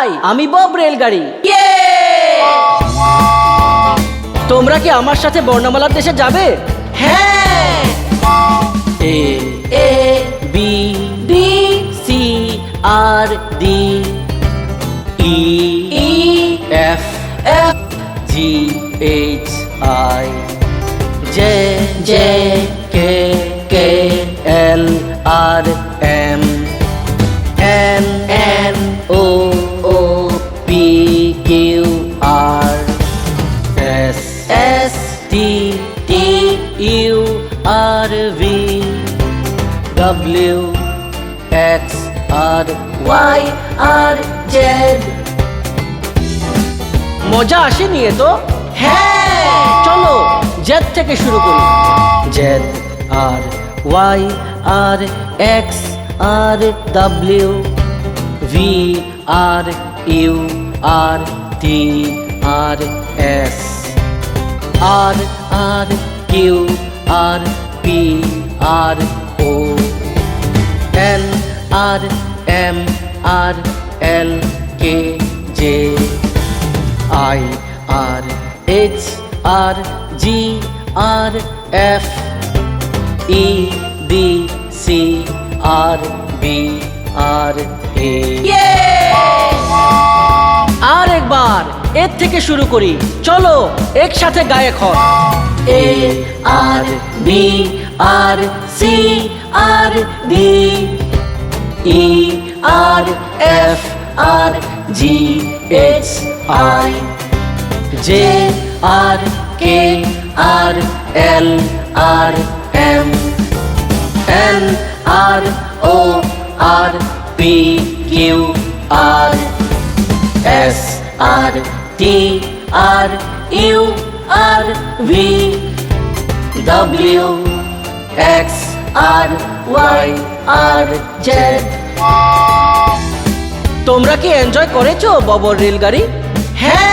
High আমি Bob রেলগাড়ি। তোমরা কি আমার সাথে বর্ণমালার দেশে যাবে? হ্যাঁ! A A B B C R D E E F F G H I J J K K L R M N N O আর ভি ডব্লিউ এক্স আর ওয়াই আর জেড মজা আসেনি এ তো? হ্যাঁ। চলো জেড থেকে শুরু করি। জেড আর ওয়াই আর এক্স আর ডাব্লিউ ভি আর ইউ আর টি আর এস আর আর কিউ আর পি আর ও। এন আর এম আর এল কে জে। আই আর এইচ আর জি আর এফ। ই ডি সি, আর, বি, আর, এ। এর থেকে শুরু করি। চলো, একসাথে গায়ক হন। এ, আর, বি, আর, সি, আর, ডি। ই, আর, এফ, আর, জি, এইচ, আই। জে, আর, কে, আর, এল, আর, এম। এন আর, ও, আর, পি, কিউ, আর। এস, আর টি আর ইউ আর ভি ডব্লিউ এক্স আর ওয়াই আর জেড তোমরা কি এনজয় করেছ ববর রেলগাড়ি? হ্যাঁ